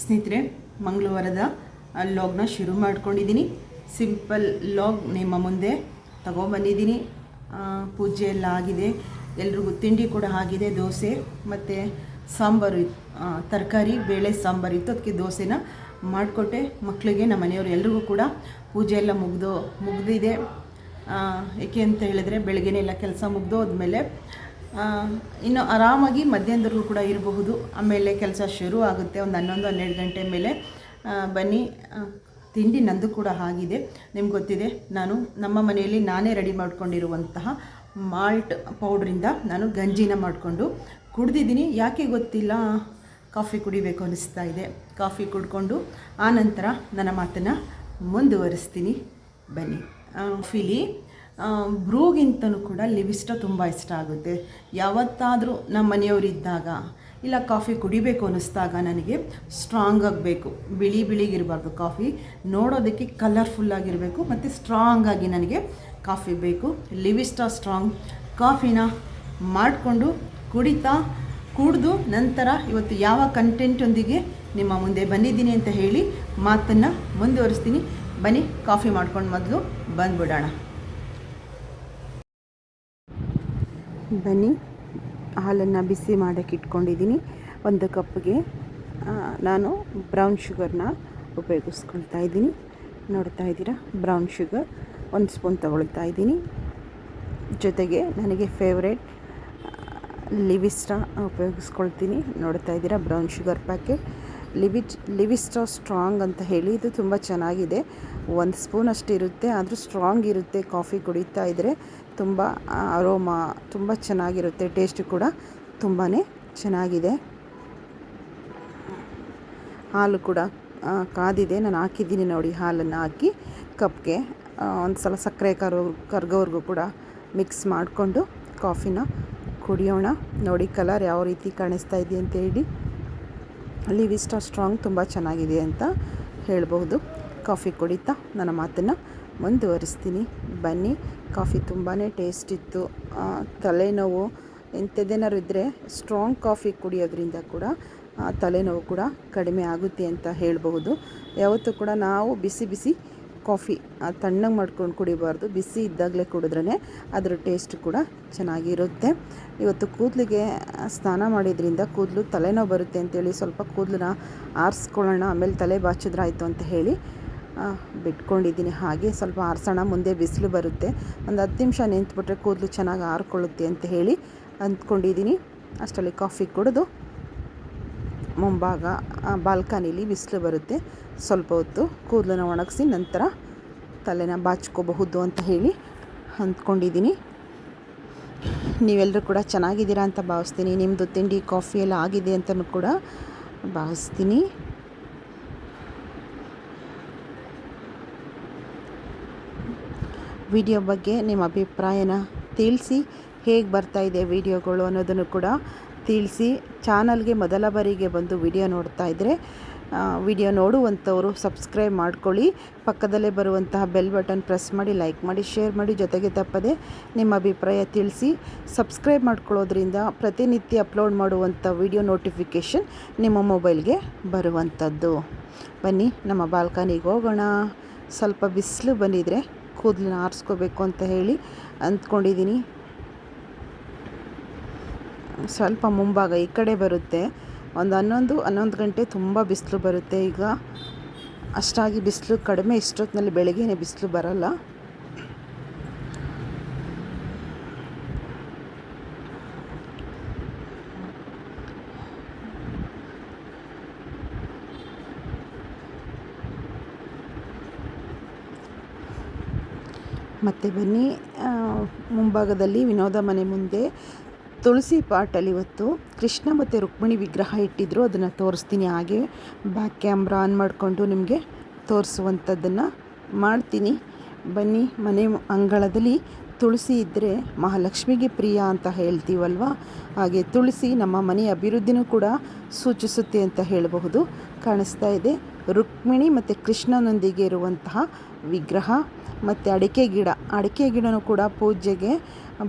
ಸ್ನೇಹಿತರೆ ಮಂಗಳವಾರದ ಲಾಗ್ನ ಶುರು ಮಾಡ್ಕೊಂಡಿದ್ದೀನಿ. ಸಿಂಪಲ್ ಲಾಗ್ ನಿಮ್ಮ ಮುಂದೆ ತಗೊಂಬಂದಿದ್ದೀನಿ. ಪೂಜೆ ಎಲ್ಲ ಆಗಿದೆ. ಎಲ್ರಿಗೂ ತಿಂಡಿ ಕೂಡ ಆಗಿದೆ ದೋಸೆ ಮತ್ತು ಸಾಂಬಾರು ತರಕಾರಿ ಬೇಳೆ ಸಾಂಬಾರು ಇತ್ತು. ಅದಕ್ಕೆ ದೋಸೆನ ಮಾಡಿಕೊಟ್ಟೆ. ಮಕ್ಕಳಿಗೆ ನಮ್ಮ ಮನೆಯವರು ಎಲ್ರಿಗೂ ಕೂಡ ಪೂಜೆ ಎಲ್ಲ ಮುಗ್ದು ಮುಗಿದಿದೆ. ಏಕೆ ಅಂತ ಹೇಳಿದ್ರೆ ಬೆಳಗ್ಗೆನೇ ಎಲ್ಲ ಕೆಲಸ ಮುಗ್ದು ಹೋದ್ಮೇಲೆ ಆ, ಇನ್ನು ಆರಾಮಾಗಿ ಮಧ್ಯಾಹ್ನದವರೆಗೂ ಕೂಡ ಇರಬಹುದು. ಆಮೇಲೆ ಕೆಲಸ ಶುರು ಆಗುತ್ತೆ. ಒಂದು ಹನ್ನೊಂದು, ಹನ್ನೆರಡು ಗಂಟೆ ಮೇಲೆ ಬನ್ನಿ. ತಿಂಡಿ ನಂದು ಕೂಡ ಆಗಿದೆ. ನಿಮ್ಗೆ ಗೊತ್ತಿದೆ, ನಾನು ನಮ್ಮ ಮನೆಯಲ್ಲಿ ನಾನೇ ರೆಡಿ ಮಾಡ್ಕೊಂಡಿರುವಂತಹ ಮಾಲ್ಟ್ ಪೌಡ್ರಿಂದ ನಾನು ಗಂಜಿನ ಮಾಡಿಕೊಂಡು ಕುಡ್ದಿದ್ದೀನಿ. ಯಾಕೆ ಗೊತ್ತಿಲ್ಲ? ಕಾಫಿ ಕುಡಿಬೇಕು ಅನಿಸ್ತಾ ಇದೆ. ಕಾಫಿ ಕುಡ್ಕೊಂಡು ಆನಂತರ ನನ್ನ ಮಾತನ್ನು ಮುಂದುವರಿಸ್ತೀನಿ. ಬನ್ನಿ. ಕಾಫಿಲಿ ಬ್ರೂಗಿಂತನೂ ಕೂಡ ಲಿವಿಸ್ಟ ತುಂಬ ಇಷ್ಟ ಆಗುತ್ತೆ. ಯಾವತ್ತಾದರೂ ನಮ್ಮ ಮನೆಯವರಿದ್ದಾಗ ಇಲ್ಲ ಕಾಫಿ ಕುಡಿಬೇಕು ಅನ್ನಿಸ್ದಾಗ ನನಗೆ ಸ್ಟ್ರಾಂಗ್ ಆಗಬೇಕು. ಬಿಳಿ ಬಿಳಿಗಿರಬಾರ್ದು ಕಾಫಿ. ನೋಡೋದಕ್ಕೆ ಕಲರ್ಫುಲ್ಲಾಗಿರಬೇಕು ಮತ್ತು ಸ್ಟ್ರಾಂಗ್ ಆಗಿ ನನಗೆ ಕಾಫಿ ಬೇಕು. ಲಿವಿಸ್ಟ ಸ್ಟ್ರಾಂಗ್ ಕಾಫಿನ ಮಾಡಿಕೊಂಡು ಕುಡಿತಾ ಕುಡಿದು ನಂತರ ಇವತ್ತು ಯಾವ ಕಂಟೆಂಟೊಂದಿಗೆ ನಿಮ್ಮ ಮುಂದೆ ಬಂದಿದ್ದೀನಿ ಅಂತ ಹೇಳಿ ಮಾತನ್ನು ಮುಂದುವರಿಸ್ತೀನಿ. ಬನ್ನಿ, ಕಾಫಿ ಮಾಡ್ಕೊಂಡು ಮೊದಲು ಬಂದ್ಬಿಡೋಣ. ಬನ್ನಿ. ಹಾಲನ್ನು ಬಿಸಿ ಮಾಡೋಕ್ಕೆ ಇಟ್ಕೊಂಡಿದ್ದೀನಿ. ಒಂದು ಕಪ್ಗೆ ನಾನು ಬ್ರೌನ್ ಶುಗರ್ನ ಉಪಯೋಗಿಸ್ಕೊಳ್ತಾ ಇದ್ದೀನಿ. ನೋಡ್ತಾ ಇದ್ದೀರಾ? ಬ್ರೌನ್ ಶುಗರ್ ಒಂದು ಸ್ಪೂನ್ ತಗೊಳ್ತಾ ಇದ್ದೀನಿ. ಜೊತೆಗೆ ನನಗೆ ಫೇವ್ರೇಟ್ ಲಿವಿಸ್ಟಾ ಉಪಯೋಗಿಸ್ಕೊಳ್ತೀನಿ. ನೋಡ್ತಾ ಇದ್ದೀರಾ? ಬ್ರೌನ್ ಶುಗರ್ ಪ್ಯಾಕೆಟ್ ಲಿವಿಟ್ ಲಿವಿಸ್ಟಾ ಸ್ಟ್ರಾಂಗ್ ಅಂತ ಹೇಳಿ ಇದು ತುಂಬ ಚೆನ್ನಾಗಿದೆ. ಒಂದು ಸ್ಪೂನ್ ಅಷ್ಟಿರುತ್ತೆ, ಆದರೂ ಸ್ಟ್ರಾಂಗ್ ಇರುತ್ತೆ ಕಾಫಿ ಕುಡಿತಾ ಇದ್ದರೆ ತುಂಬ ಅರೋಮಾ ತುಂಬ ಚೆನ್ನಾಗಿರುತ್ತೆ, ಟೇಸ್ಟ್ ಕೂಡ ತುಂಬಾ ಚೆನ್ನಾಗಿದೆ. ಹಾಲು ಕೂಡ ಕಾದಿದೆ, ನಾನು ಹಾಕಿದ್ದೀನಿ ನೋಡಿ ಹಾಲನ್ನು ಹಾಕಿ, ಕಪ್ಗೆ ಒಂದು ಸಲ ಸಕ್ಕರೆ ಕರೋ, ಕರ್ಗೋವರೆಗೂ ಕೂಡ ಮಿಕ್ಸ್ ಮಾಡಿಕೊಂಡು ಕಾಫಿನ ಕುಡಿಯೋಣ. ನೋಡಿ ಕಲರ್ ಯಾವ ರೀತಿ ಕಾಣಿಸ್ತಾ ಇದೆ ಅಂತ ಹೇಳಿ. ಲಿವಿಸ್ಟಾ ಸ್ಟ್ರಾಂಗ್ ತುಂಬ ಚೆನ್ನಾಗಿದೆ ಅಂತ ಹೇಳ್ಬೋದು ಕಾಫಿ ಕುಡಿತಾ ನನ್ನ ಮಾತನ್ನು ಮುಂದುವರಿಸ್ತೀನಿ. ಬನ್ನಿ. ಕಾಫಿ ತುಂಬಾ ಟೇಸ್ಟ್ ಇತ್ತು. ತಲೆನೋವು ಎಂಥದ್ದೇನಾದ್ರು ಇದ್ದರೆ ಸ್ಟ್ರಾಂಗ್ ಕಾಫಿ ಕುಡಿಯೋದ್ರಿಂದ ಕೂಡ ತಲೆನೋವು ಕೂಡ ಕಡಿಮೆ ಆಗುತ್ತೆ ಅಂತ ಹೇಳಬಹುದು. ಯಾವತ್ತೂ ಕೂಡ ನಾವು ಬಿಸಿ ಬಿಸಿ ಕಾಫಿ ತಣ್ಣಗೆ ಮಾಡ್ಕೊಂಡು ಕುಡಿಬಾರ್ದು. ಬಿಸಿ ಇದ್ದಾಗಲೇ ಕುಡಿದ್ರೇ ಅದರ ಟೇಸ್ಟ್ ಕೂಡ ಚೆನ್ನಾಗಿರುತ್ತೆ. ಇವತ್ತು ಕೂದಲಿಗೆ ಸ್ನಾನ ಮಾಡಿದ್ರಿಂದ ಕೂದಲು ತಲೆನೋವು ಬರುತ್ತೆ ಅಂತೇಳಿ ಸ್ವಲ್ಪ ಕೂದಲನ್ನ ಆರಿಸ್ಕೊಳ್ಳೋಣ, ಆಮೇಲೆ ತಲೆ ಬಾಚಿದ್ರಾಯಿತು ಅಂತ ಹೇಳಿ ಬಿಟ್ಕೊಂಡಿದ್ದೀನಿ. ಹಾಗೆ ಸ್ವಲ್ಪ ಆರಿಸೋಣ ಮುಂದೆ ಬಿಸಿಲು ಬರುತ್ತೆ. ಒಂದು ಹತ್ತು ನಿಮಿಷ ನಿಂತ್ಬಿಟ್ರೆ ಕೂದಲು ಚೆನ್ನಾಗಿ ಆರ್ಕೊಳ್ಳುತ್ತೆ ಅಂತ ಹೇಳಿ ಅಂದ್ಕೊಂಡಿದ್ದೀನಿ. ಅಷ್ಟರಲ್ಲಿ ಕಾಫಿ ಕುಡಿದು ಮುಂಭಾಗ ಬಾಲ್ಕನಿಲಿ ಬಿಸಿಲು ಬರುತ್ತೆ. ಸ್ವಲ್ಪ ಹೊತ್ತು ಕೂದಲನ್ನ ಒಣಗಿಸಿ ನಂತರ ತಲೆನ ಬಾಚ್ಕೋಬಹುದು ಅಂತ ಹೇಳಿ ಅಂದ್ಕೊಂಡಿದ್ದೀನಿ. ನೀವೆಲ್ಲರೂ ಕೂಡ ಚೆನ್ನಾಗಿದ್ದೀರಾ ಅಂತ ಭಾವಿಸ್ತೀನಿ. ನಿಮ್ಮದು ತಿಂಡಿ, ಕಾಫಿ ಎಲ್ಲ ಆಗಿದೆ ಅಂತಲೂ ಕೂಡ ಭಾವಿಸ್ತೀನಿ. ವಿಡಿಯೋ ಬಗ್ಗೆ ನಿಮ್ಮ ಅಭಿಪ್ರಾಯನ ತಿಳಿಸಿ, ಹೇಗೆ ಬರ್ತಾ ಇದೆ ವಿಡಿಯೋಗಳು ಅನ್ನೋದನ್ನು ಕೂಡ ತಿಳಿಸಿ. ಚಾನಲ್ಗೆ ಮೊದಲ ಬಾರಿಗೆ ಬಂದು ವಿಡಿಯೋ ನೋಡ್ತಾ ಇದ್ದರೆ ವಿಡಿಯೋ ನೋಡುವಂಥವರು ಸಬ್ಸ್ಕ್ರೈಬ್ ಮಾಡ್ಕೊಳ್ಳಿ. ಪಕ್ಕದಲ್ಲೇ ಬರುವಂತಹ ಬೆಲ್ ಬಟನ್ ಪ್ರೆಸ್ ಮಾಡಿ, ಲೈಕ್ ಮಾಡಿ, ಶೇರ್ ಮಾಡಿ, ಜೊತೆಗೆ ತಪ್ಪದೆ ನಿಮ್ಮ ಅಭಿಪ್ರಾಯ ತಿಳಿಸಿ. ಸಬ್ಸ್ಕ್ರೈಬ್ ಮಾಡ್ಕೊಳ್ಳೋದ್ರಿಂದ ಪ್ರತಿನಿತ್ಯ ಅಪ್ಲೋಡ್ ಮಾಡುವಂಥ ವಿಡಿಯೋ ನೋಟಿಫಿಕೇಷನ್ ನಿಮ್ಮ ಮೊಬೈಲ್ಗೆ ಬರುವಂಥದ್ದು. ಬನ್ನಿ, ನಮ್ಮ ಬಾಲ್ಕನಿಗೆ ಹೋಗೋಣ. ಸ್ವಲ್ಪ ಬಿಸಿಲು ಬಂದಿದ್ರೆ ಕೂದಲನ್ನ ಆರಿಸ್ಕೋಬೇಕು ಅಂತ ಹೇಳಿ ಅಂದ್ಕೊಂಡಿದ್ದೀನಿ. ಸ್ವಲ್ಪ ಮುಂಭಾಗ ಈ ಕಡೆ ಬರುತ್ತೆ. ಒಂದು ಹನ್ನೊಂದು ಹನ್ನೊಂದು ಗಂಟೆ ತುಂಬ ಬಿಸಿಲು ಬರುತ್ತೆ. ಈಗ ಅಷ್ಟಾಗಿ ಬಿಸಿಲು ಕಡಿಮೆ, ಇಷ್ಟೊತ್ತಿನಲ್ಲಿ ಬೆಳಗ್ಗೆನೇ ಬಿಸಿಲು ಬರಲ್ಲ. ಮತ್ತು ಬನ್ನಿ. ಮುಂಭಾಗದಲ್ಲಿ ವಿನೋದ ಮನೆ ಮುಂದೆ ತುಳಸಿ ಪಾಟಲ್ಲಿ ಇವತ್ತು ಕೃಷ್ಣ ಮತ್ತು ರುಕ್ಮಿಣಿ ವಿಗ್ರಹ ಇಟ್ಟಿದ್ರು. ಅದನ್ನು ತೋರಿಸ್ತೀನಿ ಹಾಗೆ. ಬ್ಯಾಕ್ ಕ್ಯಾಮ್ರಾ ಆನ್ ಮಾಡಿಕೊಂಡು ನಿಮಗೆ ತೋರಿಸುವಂಥದ್ದನ್ನು ಮಾಡ್ತೀನಿ. ಬನ್ನಿ, ಮನೆ ಅಂಗಳದಲ್ಲಿ ತುಳಸಿ ಇದ್ದರೆ ಮಹಾಲಕ್ಷ್ಮಿಗೆ ಪ್ರಿಯ ಅಂತ ಹೇಳ್ತೀವಲ್ವ? ಹಾಗೆ ತುಳಸಿ ನಮ್ಮ ಮನೆ ಅಭಿವೃದ್ಧಿನೂ ಕೂಡ ಸೂಚಿಸುತ್ತೆ ಅಂತ ಹೇಳಬಹುದು. ಕಾಣಿಸ್ತಾ ಇದೆ. ರುಕ್ಮಿಣಿ ಮತ್ತು ಕೃಷ್ಣನೊಂದಿಗೆ ಇರುವಂತಹ ವಿಗ್ರಹ ಮತ್ತು ಅಡಿಕೆ ಗಿಡ. ಅಡಿಕೆ ಗಿಡನೂ ಕೂಡ ಪೂಜೆಗೆ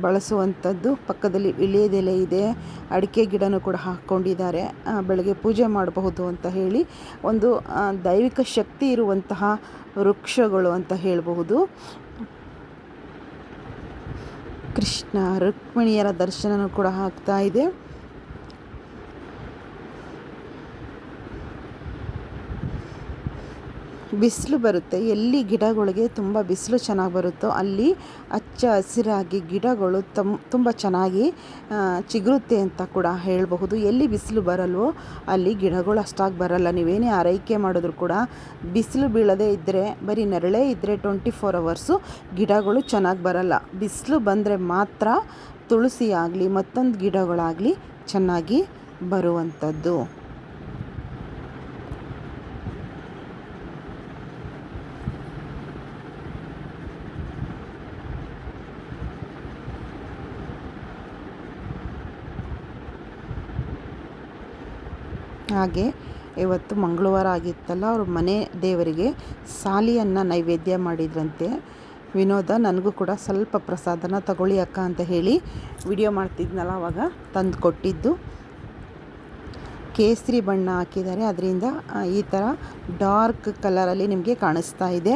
ಬಳಸುವಂಥದ್ದು. ಪಕ್ಕದಲ್ಲಿ ವಿಳ್ಯದೆಲೆ ಇದೆ. ಅಡಿಕೆ ಗಿಡನೂ ಕೂಡ ಹಾಕ್ಕೊಂಡಿದ್ದಾರೆ ಬೆಳಗ್ಗೆ ಪೂಜೆ ಮಾಡಬಹುದು ಅಂತ ಹೇಳಿ ಒಂದು ದೈವಿಕ ಶಕ್ತಿ ಇರುವಂತಹ ವೃಕ್ಷಗಳು ಅಂತ ಹೇಳಬಹುದು. ಕೃಷ್ಣ ರುಕ್ಮಿಣಿಯರ ದರ್ಶನನೂ ಕೂಡ ಆಗ್ತಾ ಇದೆ. ಬಿಸಿಲು ಬರುತ್ತೆ. ಎಲ್ಲಿ ಗಿಡಗಳಿಗೆ ತುಂಬ ಬಿಸಿಲು ಚೆನ್ನಾಗಿ ಬರುತ್ತೋ ಅಲ್ಲಿ ಹಚ್ಚ ಹಸಿರಾಗಿ ಗಿಡಗಳು ತಮ್, ತುಂಬ ಚೆನ್ನಾಗಿ ಚಿಗುರುತ್ತೆ ಅಂತ ಕೂಡ ಹೇಳಬಹುದು. ಎಲ್ಲಿ ಬಿಸಿಲು ಬರಲ್ವೋ ಅಲ್ಲಿ ಗಿಡಗಳು ಅಷ್ಟಾಗಿ ಬರಲ್ಲ. ನೀವೇನೇ ಆರೈಕೆ ಮಾಡಿದ್ರು ಕೂಡ ಬಿಸಿಲು ಬೀಳದೇ ಇದ್ದರೆ ಬರೀ ನೆರಳೇ ಇದ್ದರೆ ಟ್ವೆಂಟಿ ಫೋರ್ ಅವರ್ಸು ಗಿಡಗಳು ಚೆನ್ನಾಗಿ ಬರಲ್ಲ. ಬಿಸಿಲು ಬಂದರೆ ಮಾತ್ರ ತುಳಸಿ ಆಗಲಿ ಮತ್ತೊಂದು ಗಿಡಗಳಾಗಲಿ ಚೆನ್ನಾಗಿ ಬರುವಂಥದ್ದು. ಹಾಗೆ ಇವತ್ತು ಮಂಗಳವಾರ ಆಗಿತ್ತಲ್ಲ, ಅವ್ರ ಮನೆ ದೇವರಿಗೆ ಸಾಲಿಯನ್ನು ನೈವೇದ್ಯ ಮಾಡಿದ್ರಂತೆ. ವಿನೋದ, ನನಗೂ ಕೂಡ ಸ್ವಲ್ಪ ಪ್ರಸಾದನ ತಗೊಳ್ಳಿ ಅಕ್ಕ ಅಂತ ಹೇಳಿ ವಿಡಿಯೋ ಮಾಡ್ತಿದ್ನಲ್ಲ ಅವಾಗ ತಂದು ಕೊಟ್ಟಿದ್ದು ಕೇಸರಿ ಬಣ್ಣ ಹಾಕಿದ್ದಾರೆ, ಅದರಿಂದ ಈ ಥರ ಡಾರ್ಕ್ ಕಲರಲ್ಲಿ ನಿಮಗೆ ಕಾಣಿಸ್ತಾ ಇದೆ.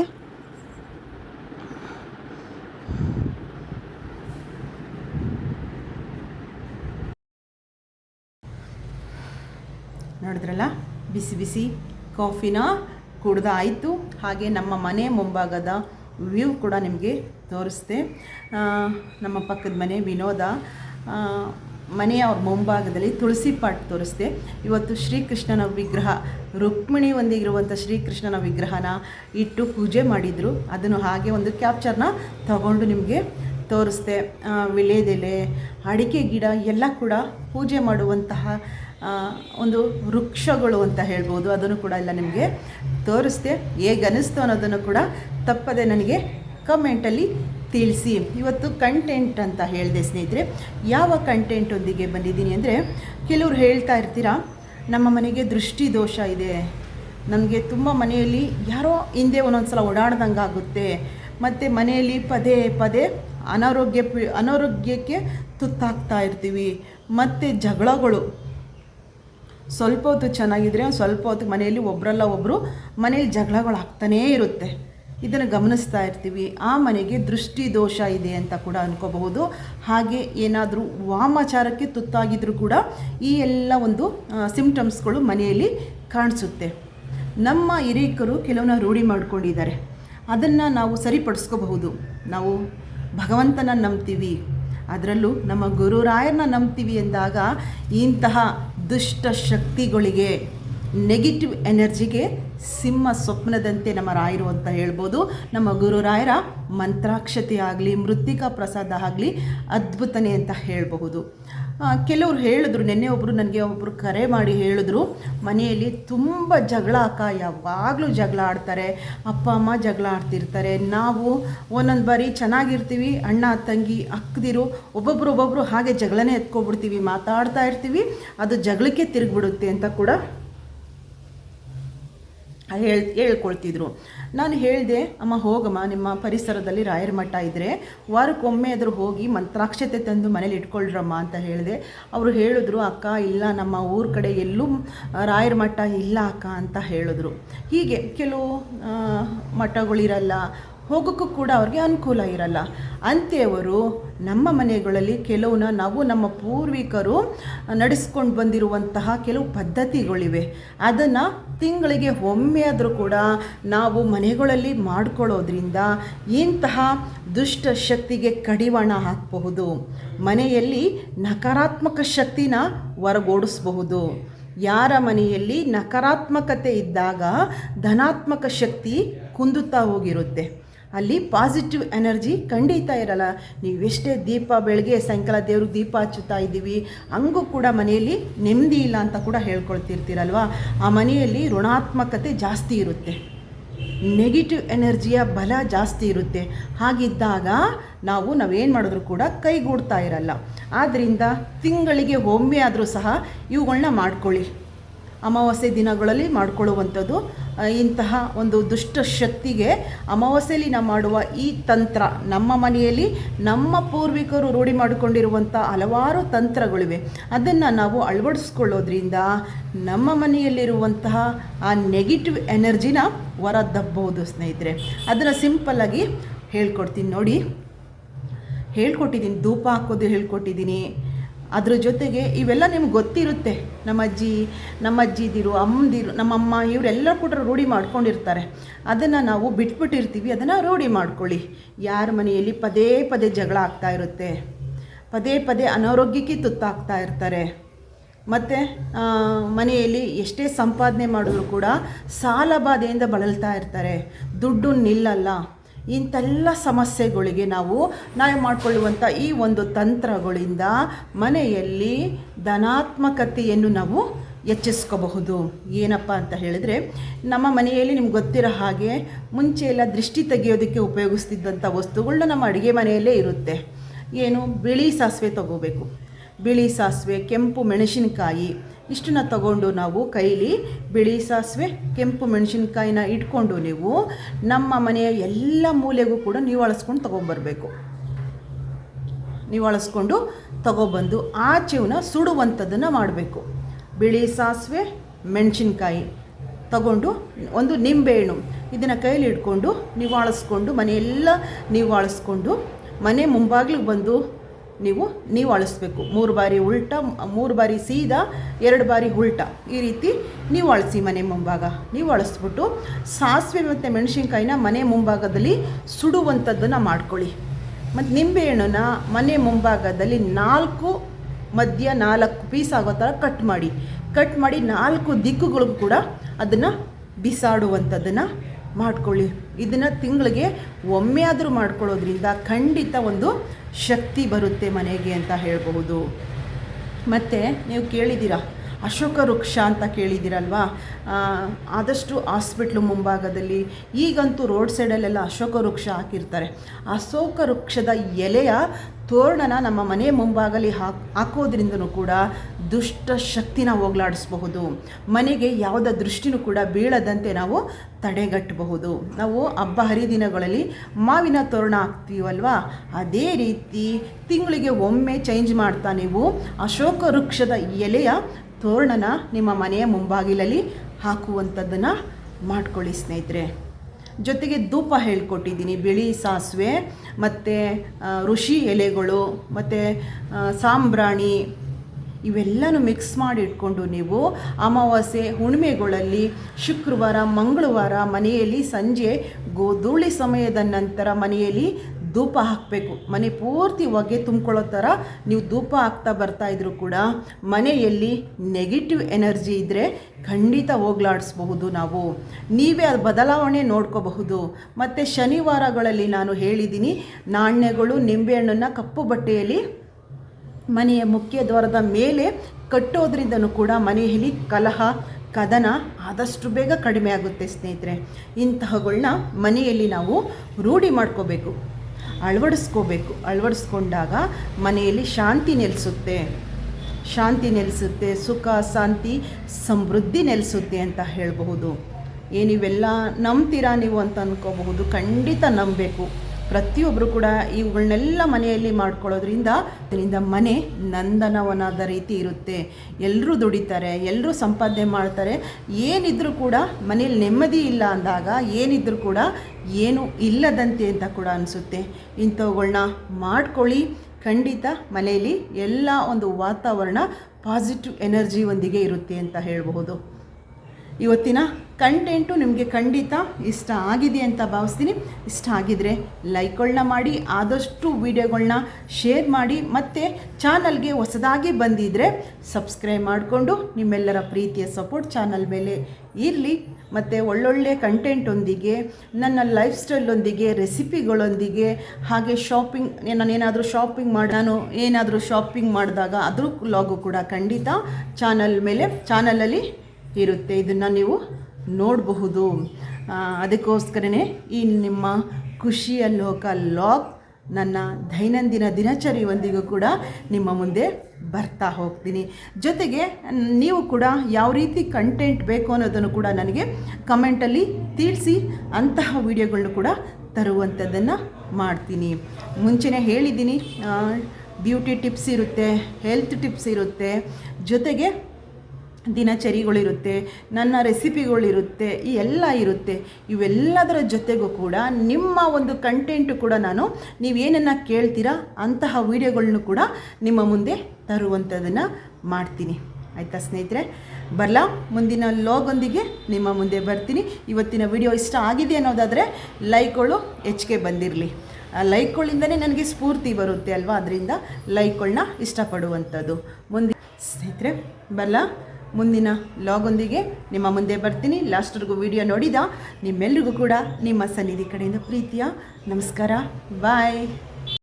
ನೋಡಿದ್ರಲ್ಲ ಬಿಸಿ ಬಿಸಿ ಕಾಫಿನ ಕುಡ್ದಾಯಿತು. ಹಾಗೆ ನಮ್ಮ ಮನೆ ಮುಂಭಾಗದ ವ್ಯೂ ಕೂಡ ನಿಮಗೆ ತೋರಿಸ್ದೆ. ನಮ್ಮ ಪಕ್ಕದ ಮನೆ ವಿನೋದ. ಮನೆಯ ಅವ್ರ ಮುಂಭಾಗದಲ್ಲಿ ತುಳಸಿ ಪಾಟ್ ತೋರಿಸ್ದೆ. ಇವತ್ತು ಶ್ರೀಕೃಷ್ಣನ ವಿಗ್ರಹ ರುಕ್ಮಿಣಿ ಒಂದಿಗಿರುವಂಥ ಶ್ರೀಕೃಷ್ಣನ ವಿಗ್ರಹನ ಇಟ್ಟು ಪೂಜೆ ಮಾಡಿದರು. ಅದನ್ನು ಹಾಗೆ ಒಂದು ಕ್ಯಾಪ್ಚರ್ನ ತಗೊಂಡು ನಿಮಗೆ ತೋರಿಸ್ದೆ. ವಿಳೆದೆಲೆ ಅಡಿಕೆ ಗಿಡ ಎಲ್ಲ ಕೂಡ ಪೂಜೆ ಮಾಡುವಂತಹ ಒಂದು ವೃಕ್ಷಗಳು ಅಂತ ಹೇಳ್ಬೋದು. ಅದನ್ನು ಕೂಡ ಎಲ್ಲ ನಿಮಗೆ ತೋರಿಸ್ದೆ. ಹೇಗೆ ಅನ್ನಿಸ್ತು ಅನ್ನೋದನ್ನು ಕೂಡ ತಪ್ಪದೆ ನನಗೆ ಕಮೆಂಟಲ್ಲಿ ತಿಳಿಸಿ. ಇವತ್ತು ಕಂಟೆಂಟ್ ಅಂತ ಹೇಳಿದೆ ಸ್ನೇಹಿತರೆ, ಯಾವ ಕಂಟೆಂಟೊಂದಿಗೆ ಬಂದಿದ್ದೀನಿ ಅಂದರೆ, ಕೆಲವ್ರು ಹೇಳ್ತಾ ಇರ್ತೀರಾ, ನಮ್ಮ ಮನೆಗೆ ದೃಷ್ಟಿ ದೋಷ ಇದೆ. ನಮಗೆ ತುಂಬ ಮನೆಯಲ್ಲಿ ಯಾರೋ ಹಿಂದೆ ಒಂದೊಂದು ಸಲ ಓಡಾಡ್ದಂಗೆ ಆಗುತ್ತೆ. ಮತ್ತು ಮನೆಯಲ್ಲಿ ಪದೇ ಪದೇ ಅನಾರೋಗ್ಯ, ಅನಾರೋಗ್ಯಕ್ಕೆ ತುತ್ತಾಗ್ತಾ ಇರ್ತೀವಿ. ಮತ್ತು ಜಗಳಗಳು. ಸ್ವಲ್ಪ ಹೊತ್ತು ಚೆನ್ನಾಗಿದ್ರೆ ಒಂದು ಸ್ವಲ್ಪ ಹೊತ್ತು ಮನೆಯಲ್ಲಿ ಒಬ್ಬರಲ್ಲ ಒಬ್ಬರು ಮನೇಲಿ ಜಗಳಗಳು ಆಗ್ತಾನೇ ಇರುತ್ತೆ. ಇದನ್ನು ಗಮನಿಸ್ತಾ ಇರ್ತೀವಿ. ಆ ಮನೆಗೆ ದೃಷ್ಟಿ ದೋಷ ಇದೆ ಅಂತ ಕೂಡ ಅನ್ಕೋಬಹುದು. ಹಾಗೆ ಏನಾದರೂ ವಾಮಾಚಾರಕ್ಕೆ ತುತ್ತಾಗಿದ್ರೂ ಕೂಡ ಈ ಎಲ್ಲ ಒಂದು ಸಿಂಪ್ಟಮ್ಸ್ಗಳು ಮನೆಯಲ್ಲಿ ಕಾಣಿಸುತ್ತೆ. ನಮ್ಮ ಹಿರೀಕರು ಕೆಲವನ್ನ ರೂಢಿ ಮಾಡ್ಕೊಂಡಿದ್ದಾರೆ. ಅದನ್ನು ನಾವು ಸರಿಪಡಿಸ್ಕೋಬಹುದು. ನಾವು ಭಗವಂತನ ನಂಬ್ತೀವಿ. ಅದರಲ್ಲೂ ನಮ್ಮ ಗುರುರಾಯರನ್ನ ನಂಬ್ತೀವಿ ಎಂದಾಗ ಇಂತಹ ದುಷ್ಟ ಶಕ್ತಿಗಳಿಗೆ ನೆಗೆಟಿವ್ ಎನರ್ಜಿಗೆ ಸಿಂಹ ಸ್ವಪ್ನದಂತೆ ನಮ್ಮ ರಾಯರು ಅಂತ ಹೇಳ್ಬೋದು. ನಮ್ಮ ಗುರುರಾಯರ ಮಂತ್ರಾಕ್ಷತೆ ಆಗಲಿ, ಮೃತ್ತಿಕಾ ಪ್ರಸಾದ ಆಗಲಿ ಅದ್ಭುತನೇ ಅಂತ ಹೇಳಬಹುದು. ಕೆಲವ್ರು ಹೇಳಿದ್ರು, ನಿನ್ನೆ ಒಬ್ಬರು ನನಗೆ ಒಬ್ಬರು ಕರೆ ಮಾಡಿ ಹೇಳಿದ್ರು, ಮನೆಯಲ್ಲಿ ತುಂಬ ಜಗಳ ಅಕ್ಕ, ಯಾವಾಗಲೂ ಜಗಳ ಆಡ್ತಾರೆ, ಅಪ್ಪ, ಅಮ್ಮ ಜಗಳ ಆಡ್ತಿರ್ತಾರೆ. ನಾವು ಒಂದೊಂದು ಬಾರಿ ಚೆನ್ನಾಗಿರ್ತೀವಿ, ಅಣ್ಣ, ತಂಗಿ, ಅಕ್ಕದಿರು, ಒಬ್ಬೊಬ್ರು ಒಬ್ಬೊಬ್ರು ಹಾಗೆ ಜಗಳನೇ ಎತ್ಕೊಬಿಡ್ತೀವಿ, ಮಾತಾಡ್ತಾ ಇರ್ತೀವಿ, ಅದು ಜಗಳಕ್ಕೆ ತಿರುಗಿಬಿಡುತ್ತೆ ಅಂತ ಕೂಡ ಹೇಳ್, ಹೇಳ್ಕೊಳ್ತಿದ್ರು. ನಾನು ಹೇಳಿದೆ, ಅಮ್ಮ ಹೋಗಮ್ಮ, ನಿಮ್ಮ ಪರಿಸರದಲ್ಲಿ ರಾಯರ ಮಠ ಇದ್ದರೆ ವಾರಕ್ಕೊಮ್ಮೆ ಅದ್ರ ಹೋಗಿ ಮಂತ್ರಾಕ್ಷತೆ ತಂದು ಮನೇಲಿ ಇಟ್ಕೊಳ್ರಮ್ಮ ಅಂತ ಹೇಳಿದೆ. ಅವರು ಹೇಳಿದ್ರು, ಅಕ್ಕ, ಇಲ್ಲ, ನಮ್ಮ ಊರ ಕಡೆ ಎಲ್ಲೂ ರಾಯರ ಮಠ ಇಲ್ಲ, ಅಕ್ಕ, ಅಂತ ಹೇಳಿದ್ರು. ಹೀಗೆ ಕೆಲವು ಮಠಗಳಿರಲ್ಲ ಹೋಗೋಕ್ಕೂ ಕೂಡ ಅವ್ರಿಗೆ ಅನುಕೂಲ ಇರಲ್ಲ. ಅಂತೆಯವರು ನಮ್ಮ ಮನೆಗಳಲ್ಲಿ ಕೆಲವನ್ನ ನಾವು ನಮ್ಮ ಪೂರ್ವಿಕರು ನಡೆಸ್ಕೊಂಡು ಬಂದಿರುವಂತಹ ಕೆಲವು ಪದ್ಧತಿಗಳಿವೆ. ಅದನ್ನು ತಿಂಗಳಿಗೆ ಒಮ್ಮೆ ಕೂಡ ನಾವು ಮನೆಗಳಲ್ಲಿ ಮಾಡ್ಕೊಳ್ಳೋದ್ರಿಂದ ಇಂತಹ ದುಷ್ಟ ಶಕ್ತಿಗೆ ಕಡಿವಾಣ ಹಾಕಬಹುದು. ಮನೆಯಲ್ಲಿ ನಕಾರಾತ್ಮಕ ಶಕ್ತಿನ ಹೊರಗೋಡಿಸ್ಬಹುದು. ಯಾರ ಮನೆಯಲ್ಲಿ ನಕಾರಾತ್ಮಕತೆ ಇದ್ದಾಗ ಧನಾತ್ಮಕ ಶಕ್ತಿ ಕುಂದುತ್ತಾ ಹೋಗಿರುತ್ತೆ. ಅಲ್ಲಿ ಪಾಸಿಟಿವ್ ಎನರ್ಜಿ ಖಂಡಿತ ಇರಲ್ಲ. ನೀವೆಷ್ಟೇ ದೀಪ ಬೆಳಗ್ಗೆ ಸಾಯಂಕಾಲ ದೇವ್ರಿಗೆ ದೀಪ ಹಚ್ಚುತ್ತಾ ಇದ್ದೀವಿ, ಹಂಗೂ ಕೂಡ ಮನೆಯಲ್ಲಿ ನೆಮ್ಮದಿ ಇಲ್ಲ ಅಂತ ಕೂಡ ಹೇಳ್ಕೊಳ್ತಿರ್ತೀರಲ್ವ? ಆ ಮನೆಯಲ್ಲಿ ಋಣಾತ್ಮಕತೆ ಜಾಸ್ತಿ ಇರುತ್ತೆ. ನೆಗೆಟಿವ್ ಎನರ್ಜಿಯ ಬಲ ಜಾಸ್ತಿ ಇರುತ್ತೆ. ಹಾಗಿದ್ದಾಗ ನಾವು ನಾವೇನು ಮಾಡಿದ್ರು ಕೂಡ ಕೈಗೂಡ್ತಾ ಇರಲ್ಲ. ಆದ್ದರಿಂದ ತಿಂಗಳಿಗೆ ಒಮ್ಮೆ ಆದರೂ ಸಹ ಇವುಗಳನ್ನ ಮಾಡ್ಕೊಳ್ಳಿ. ಅಮಾವಾಸ್ಯೆ ದಿನಗಳಲ್ಲಿ ಮಾಡಿಕೊಳ್ಳುವಂಥದ್ದು. ಇಂತಹ ಒಂದು ದುಷ್ಟ ಶಕ್ತಿಗೆ ಅಮಾವಾಸ್ಯೆಯಲ್ಲಿ ನಾವು ಮಾಡುವ ಈ ತಂತ್ರ, ನಮ್ಮ ಮನೆಯಲ್ಲಿ ನಮ್ಮ ಪೂರ್ವಿಕರು ರೂಢಿ ಮಾಡಿಕೊಂಡಿರುವಂಥ ಹಲವಾರು ತಂತ್ರಗಳಿವೆ. ಅದನ್ನು ನಾವು ಅಳವಡಿಸ್ಕೊಳ್ಳೋದ್ರಿಂದ ನಮ್ಮ ಮನೆಯಲ್ಲಿರುವಂತಹ ಆ ನೆಗೆಟಿವ್ ಎನರ್ಜಿನ ಹೊರದಬ್ಬೋದು ಸ್ನೇಹಿತರೆ. ಅದನ್ನು ಸಿಂಪಲ್ಲಾಗಿ ಹೇಳ್ಕೊಡ್ತೀನಿ ನೋಡಿ. ಹೇಳ್ಕೊಟ್ಟಿದ್ದೀನಿ, ಧೂಪ ಹಾಕೋದು ಹೇಳ್ಕೊಟ್ಟಿದ್ದೀನಿ. ಅದ್ರ ಜೊತೆಗೆ ಇವೆಲ್ಲ ನಿಮ್ಗೆ ಗೊತ್ತಿರುತ್ತೆ. ನಮ್ಮ ಅಜ್ಜಿ ನಮ್ಮ ಅಜ್ಜಿದಿರು ಅಮ್ಮದಿರು, ನಮ್ಮಮ್ಮ ಇವರೆಲ್ಲ ಕೂಡ ರೂಢಿ ಮಾಡ್ಕೊಂಡಿರ್ತಾರೆ. ಅದನ್ನು ನಾವು ಬಿಟ್ಬಿಟ್ಟಿರ್ತೀವಿ, ಅದನ್ನು ರೂಢಿ ಮಾಡ್ಕೊಳ್ಳಿ. ಯಾರ ಮನೆಯಲ್ಲಿ ಪದೇ ಪದೇ ಜಗಳ ಆಗ್ತಾ ಇರುತ್ತೆ. ಪದೇ ಪದೇ ಅನಾರೋಗ್ಯಕ್ಕೆ ತುತ್ತಾಗ್ತಾ ಇರ್ತಾರೆ. ಮತ್ತು ಮನೆಯಲ್ಲಿ ಎಷ್ಟೇ ಸಂಪಾದನೆ ಮಾಡಿದ್ರು ಕೂಡ ಸಾಲ ಬಾಧೆಯಿಂದ ಬಳಲ್ತಾ ಇರ್ತಾರೆ. ದುಡ್ಡು ನಿಲ್ಲಲ್ಲ. ಇಂಥೆಲ್ಲ ಸಮಸ್ಯೆಗಳಿಗೆ ನಾವು ನಾವು ಮಾಡಿಕೊಳ್ಳುವಂಥ ಈ ಒಂದು ತಂತ್ರಗಳಿಂದ ಮನೆಯಲ್ಲಿ ಧನಾತ್ಮಕತೆಯನ್ನು ನಾವು ಹೆಚ್ಚಿಸ್ಕೋಬಹುದು. ಏನಪ್ಪ ಅಂತ ಹೇಳಿದ್ರೆ, ನಮ್ಮ ಮನೆಯಲ್ಲಿ ನಿಮ್ಗೆ ಗೊತ್ತಿರೋ ಹಾಗೆ ಮುಂಚೆ ಎಲ್ಲ ದೃಷ್ಟಿ ತೆಗೆಯೋದಕ್ಕೆ ಉಪಯೋಗಿಸ್ತಿದ್ದಂಥ ವಸ್ತುಗಳನ್ನ ನಮ್ಮ ಅಡುಗೆ ಮನೆಯಲ್ಲೇ ಇರುತ್ತೆ. ಏನು? ಬಿಳಿ ಸಾಸಿವೆ ತಗೋಬೇಕು. ಬಿಳಿ ಸಾಸಿವೆ, ಕೆಂಪು ಮೆಣಸಿನಕಾಯಿ ಇಷ್ಟನ್ನ ತಗೊಂಡು ನಾವು ಕೈಲಿ ಬಿಳಿ ಸಾಸಿವೆ, ಕೆಂಪು ಮೆಣಸಿನ್ಕಾಯಿನ ಇಟ್ಕೊಂಡು ನೀವು ನಮ್ಮ ಮನೆಯ ಎಲ್ಲ ಮೂಲೆಗೂ ಕೂಡ ನೀವು ಅಳಿಸ್ಕೊಂಡು ತೊಗೊಂಬರ್ಬೇಕು. ನೀವು ಅಳಿಸ್ಕೊಂಡು ತಗೊಬಂದು ಆಚೆವನ್ನ ಸುಡುವಂಥದ್ದನ್ನು ಮಾಡಬೇಕು. ಬಿಳಿ ಸಾಸಿವೆ, ಮೆಣಸಿನ್ಕಾಯಿ ತಗೊಂಡು ಒಂದು ನಿಂಬೆಹಣ್ಣು ಇದನ್ನು ಕೈಲಿ ಇಟ್ಕೊಂಡು ನೀವು ಆಳಿಸ್ಕೊಂಡು ಮನೆಯೆಲ್ಲ ನೀವು ಆಳಿಸ್ಕೊಂಡು ಮನೆ ಮುಂಬಾಗ್ಲಿಗೆ ಬಂದು ನೀವು ನೀವು ಅಳಿಸ್ಬೇಕು. ಮೂರು ಬಾರಿ ಉಲ್ಟ, ಮೂರು ಬಾರಿ ಸೀದಾ, ಎರಡು ಬಾರಿ ಉಲ್ಟ. ಈ ರೀತಿ ನೀವು ಅಳಿಸಿ ಮನೆ ಮುಂಭಾಗ. ನೀವು ಅಳಿಸ್ಬಿಟ್ಟು ಸಾಸಿವೆ ಮತ್ತು ಮೆಣಸಿನ್ಕಾಯಿನ ಮನೆ ಮುಂಭಾಗದಲ್ಲಿ ಸುಡುವಂಥದ್ದನ್ನು ಮಾಡ್ಕೊಳ್ಳಿ. ಮತ್ತು ನಿಂಬೆಹಣ್ಣನ್ನ ಮನೆ ಮುಂಭಾಗದಲ್ಲಿ ನಾಲ್ಕು, ಮಧ್ಯ ನಾಲ್ಕು ಪೀಸ್ ಆಗೋ ಥರ ಕಟ್ ಮಾಡಿ. ಕಟ್ ಮಾಡಿ ನಾಲ್ಕು ದಿಕ್ಕುಗಳಿಗೂ ಕೂಡ ಅದನ್ನು ಬಿಸಾಡುವಂಥದ್ದನ್ನು ಮಾಡ್ಕೊಳ್ಳಿ. ಇದನ್ನು ತಿಂಗಳಿಗೆ ಒಮ್ಮೆ ಆದರೂ ಮಾಡ್ಕೊಳ್ಳೋದ್ರಿಂದ ಖಂಡಿತ ಒಂದು ಶಕ್ತಿ ಬರುತ್ತೆ ಮನೆಗೆ ಅಂತ ಹೇಳಬಹುದು. ಮತ್ತು, ನೀವು ಕೇಳಿದ್ದೀರಾ? ಅಶೋಕ ವೃಕ್ಷ ಅಂತ ಕೇಳಿದ್ದೀರಲ್ವಾ? ಆದಷ್ಟು ಹಾಸ್ಪಿಟ್ಲು ಮುಂಭಾಗದಲ್ಲಿ. ಈಗಂತೂ ರೋಡ್ ಸೈಡಲ್ಲೆಲ್ಲ ಅಶೋಕ ವೃಕ್ಷ ಹಾಕಿರ್ತಾರೆ. ಅಶೋಕ ವೃಕ್ಷದ ಎಲೆಯ ತೋರಣನ ನಮ್ಮ ಮನೆ ಮುಂಭಾಗಲಿ ಹಾಕ್, ಹಾಕೋದ್ರಿಂದನೂ ಕೂಡ ದುಷ್ಟ ಶಕ್ತಿನ ಹೋಗ್ಲಾಡಿಸ್ಬಹುದು. ಮನೆಗೆ ಯಾವುದೇ ದೃಷ್ಟಿನೂ ಕೂಡ ಬೀಳದಂತೆ ನಾವು ತಡೆಗಟ್ಟಬಹುದು. ನಾವು ಹಬ್ಬ ಹರಿದಿನಗಳಲ್ಲಿ ಮಾವಿನ ತೋರಣ ಹಾಕ್ತೀವಲ್ವಾ? ಅದೇ ರೀತಿ ತಿಂಗಳಿಗೆ ಒಮ್ಮೆ ಚೇಂಜ್ ಮಾಡ್ತಾ ನೀವು ಅಶೋಕ ವೃಕ್ಷದ ಎಲೆಯ ತೋರಣನ ನಿಮ್ಮ ಮನೆಯ ಮುಂಬಾಗಿಲಲ್ಲಿ ಹಾಕುವಂಥದ್ದನ್ನು ಮಾಡ್ಕೊಳ್ಳಿ ಸ್ನೇಹಿತರೆ. ಜೊತೆಗೆ ಧೂಪ ಹೇಳ್ಕೊಟ್ಟಿದ್ದೀನಿ, ಬಿಳಿ ಸಾಸಿವೆ, ಮತ್ತು ಋಷಿ ಎಲೆಗಳು, ಮತ್ತು ಸಾಂಬ್ರಾಣಿ, ಇವೆಲ್ಲನೂ ಮಿಕ್ಸ್ ಮಾಡಿ ಇಟ್ಕೊಂಡು ನೀವು ಅಮಾವಾಸ್ಯೆ ಹುಣ್ಮೆಗಳಲ್ಲಿ ಶುಕ್ರವಾರ, ಮಂಗಳವಾರ ಮನೆಯಲ್ಲಿ ಸಂಜೆ ಗೋಧೂಳಿ ಸಮಯದ ನಂತರ ಮನೆಯಲ್ಲಿ ಧೂಪ ಹಾಕಬೇಕು. ಮನೆ ಪೂರ್ತಿ ಹೊಗೆ ತುಂಬ್ಕೊಳ್ಳೋ ಥರ ನೀವು ಧೂಪ ಹಾಕ್ತಾ ಬರ್ತಾ ಇದ್ರು ಕೂಡ ಮನೆಯಲ್ಲಿ ನೆಗೆಟಿವ್ ಎನರ್ಜಿ ಇದ್ದರೆ ಖಂಡಿತ ಹೋಗ್ಲಾಡಿಸ್ಬಹುದು ನಾವು. ನೀವೇ ಅದು ಬದಲಾವಣೆ ನೋಡ್ಕೋಬಹುದು. ಮತ್ತು ಶನಿವಾರಗಳಲ್ಲಿ ನಾನು ಹೇಳಿದ್ದೀನಿ, ನಾಣ್ಯಗಳು ನಿಂಬೆಹಣ್ಣನ್ನು ಕಪ್ಪು ಬಟ್ಟೆಯಲ್ಲಿ ಮನೆಯ ಮುಖ್ಯ ದ್ವಾರದ ಮೇಲೆ ಕಟ್ಟೋದ್ರಿಂದನೂ ಕೂಡ ಮನೆಯಲ್ಲಿ ಕಲಹ, ಕದನ ಆದಷ್ಟು ಬೇಗ ಕಡಿಮೆ ಆಗುತ್ತೆ ಸ್ನೇಹಿತರೆ. ಇಂತಹಗಳನ್ನ ಮನೆಯಲ್ಲಿ ನಾವು ರೂಢಿ ಮಾಡ್ಕೋಬೇಕು. ಅಳವಡಿಸ್ಕೋಬೇಕು. ಅಳವಡಿಸ್ಕೊಂಡಾಗ ಮನೆಯಲ್ಲಿ ಶಾಂತಿ ನೆಲೆಸುತ್ತೆ. ಶಾಂತಿ ನೆಲೆಸುತ್ತೆ, ಸುಖ, ಶಾಂತಿ, ಸಮೃದ್ಧಿ ನೆಲೆಸುತ್ತೆ ಅಂತ ಹೇಳಬಹುದು. ಏನಿವೆಲ್ಲ ನಂಬ್ತೀರಾ ನೀವು ಅಂತ ಅಂದ್ಕೋಬಹುದು ಖಂಡಿತ ನಂಬಬೇಕು. ಪ್ರತಿಯೊಬ್ಬರು ಕೂಡ ಇವುಗಳನ್ನೆಲ್ಲ ಮನೆಯಲ್ಲಿ ಮಾಡ್ಕೊಳ್ಳೋದ್ರಿಂದ ಅದರಿಂದ ಮನೆ ನಂದನವನಾದ ರೀತಿ ಇರುತ್ತೆ. ಎಲ್ಲರೂ ದುಡಿತಾರೆ ಎಲ್ಲರೂ ಸಂಪಾದನೆ ಮಾಡ್ತಾರೆ. ಏನಿದ್ರೂ ಕೂಡ ಮನೇಲಿ ನೆಮ್ಮದಿ ಇಲ್ಲ ಅಂದಾಗ ಏನಿದ್ರೂ ಕೂಡ ಏನು ಇಲ್ಲದಂತೆ ಅಂತ ಕೂಡ ಅನಿಸುತ್ತೆ. ಇಂಥವುಗಳನ್ನ ಮಾಡ್ಕೊಳ್ಳಿ. ಖಂಡಿತ ಮನೆಯಲ್ಲಿ ಎಲ್ಲ ಒಂದು ವಾತಾವರಣ ಪಾಸಿಟಿವ್ ಎನರ್ಜಿ ಒಂದಿಗೆ ಇರುತ್ತೆ ಅಂತ ಹೇಳಬಹುದು. ಇವತ್ತಿನ ಕಂಟೆಂಟು ನಿಮಗೆ ಖಂಡಿತ ಇಷ್ಟ ಆಗಿದೆ ಅಂತ ಭಾವಿಸ್ತೀನಿ. ಇಷ್ಟ ಆಗಿದರೆ ಲೈಕ್ಗಳನ್ನ ಮಾಡಿ, ಆದಷ್ಟು ವೀಡಿಯೋಗಳನ್ನ ಶೇರ್ ಮಾಡಿ, ಮತ್ತು ಚಾನಲ್ಗೆ ಹೊಸದಾಗಿ ಬಂದಿದ್ದರೆ ಸಬ್ಸ್ಕ್ರೈಬ್ ಮಾಡಿಕೊಂಡು ನಿಮ್ಮೆಲ್ಲರ ಪ್ರೀತಿಯ ಸಪೋರ್ಟ್ ಚಾನಲ್ ಮೇಲೆ ಇರಲಿ. ಮತ್ತು ಒಳ್ಳೊಳ್ಳೆ ಕಂಟೆಂಟೊಂದಿಗೆ, ನನ್ನ ಲೈಫ್ ಸ್ಟೈಲೊಂದಿಗೆ ರೆಸಿಪಿಗಳೊಂದಿಗೆ ಹಾಗೆ ಶಾಪಿಂಗ್ ನಾನೇನಾದರೂ ಶಾಪಿಂಗ್ ಮಾಡಿ, ನಾನು ಏನಾದರೂ ಶಾಪಿಂಗ್ ಮಾಡಿದಾಗ ಅದ್ರ ಲಾಗು ಕೂಡ ಖಂಡಿತ ಚಾನಲ್ ಮೇಲೆ, ಚಾನಲಲ್ಲಿ ಇರುತ್ತೆ. ಇದನ್ನು ನೀವು ನೋಡಬಹುದು. ಅದಕ್ಕೋಸ್ಕರನೇ ಈ ನಿಮ್ಮ ಖುಷಿಯ ಲೋಕ ಲಾಗ್ ನನ್ನ ದೈನಂದಿನ ದಿನಚರಿಯೊಂದಿಗೂ ಕೂಡ ನಿಮ್ಮ ಮುಂದೆ ಬರ್ತಾ ಹೋಗ್ತೀನಿ. ಜೊತೆಗೆ, ನೀವು ಕೂಡ ಯಾವ ರೀತಿ ಕಂಟೆಂಟ್ ಬೇಕು ಅನ್ನೋದನ್ನು ಕೂಡ ನನಗೆ ಕಮೆಂಟಲ್ಲಿ ತಿಳಿಸಿ, ಅಂತಹ ವಿಡಿಯೋಗಳನ್ನ ಕೂಡ ತರುವಂಥದ್ದನ್ನು ಮಾಡ್ತೀನಿ. ಮುಂಚೆನೇ ಹೇಳಿದ್ದೀನಿ ಬ್ಯೂಟಿ ಟಿಪ್ಸ್ ಇರುತ್ತೆ ಹೆಲ್ತ್ ಟಿಪ್ಸ್ ಇರುತ್ತೆ. ಜೊತೆಗೆ ದಿನಚರಿಗಳಿರುತ್ತೆ, ನನ್ನ ರೆಸಿಪಿಗಳಿರುತ್ತೆ, ಈ ಎಲ್ಲ ಇರುತ್ತೆ. ಇವೆಲ್ಲದರ ಜೊತೆಗೂ ಕೂಡ ನಿಮ್ಮ ಒಂದು ಕಂಟೆಂಟು ಕೂಡ ನಾನು ನೀವೇನನ್ನು ಕೇಳ್ತೀರಾ ಅಂತಹ ವಿಡಿಯೋಗಳನ್ನು ಕೂಡ ನಿಮ್ಮ ಮುಂದೆ ತರುವಂಥದ್ದನ್ನು ಮಾಡ್ತೀನಿ. ಆಯಿತಾ ಸ್ನೇಹಿತರೆ? ಬರಲ? ಮುಂದಿನ ಲೋಗೊಂದಿಗೆ ನಿಮ್ಮ ಮುಂದೆ ಬರ್ತೀನಿ. ಇವತ್ತಿನ ವಿಡಿಯೋ ಇಷ್ಟ ಆಗಿದೆ ಅನ್ನೋದಾದರೆ ಲೈಕ್ಗಳು ಹೆಚ್ಚಿಗೆ ಬಂದಿರಲಿ. ಲೈಕ್ಗಳಿಂದನೇ ನನಗೆ ಸ್ಫೂರ್ತಿ ಬರುತ್ತೆ ಅಲ್ವಾ? ಅದರಿಂದ ಲೈಕ್ಗಳನ್ನ ಇಷ್ಟಪಡುವಂಥದ್ದು. ಮುಂದೆ ಸ್ನೇಹಿತರೆ, ಬರಲ? ಮುಂದಿನ ಲಾಗೊಂದಿಗೆ ನಿಮ್ಮ ಮುಂದೆ ಬರ್ತೀನಿ. ಲಾಸ್ಟ್ವರೆಗೂ ವಿಡಿಯೋ ನೋಡಿದ ನಿಮ್ಮೆಲ್ರಿಗೂ ಕೂಡ ನಿಮ್ಮ ಸನ್ನಿಧಿ ಕಡೆಯಿಂದ ಪ್ರೀತಿಯ ನಮಸ್ಕಾರ. ಬಾಯ್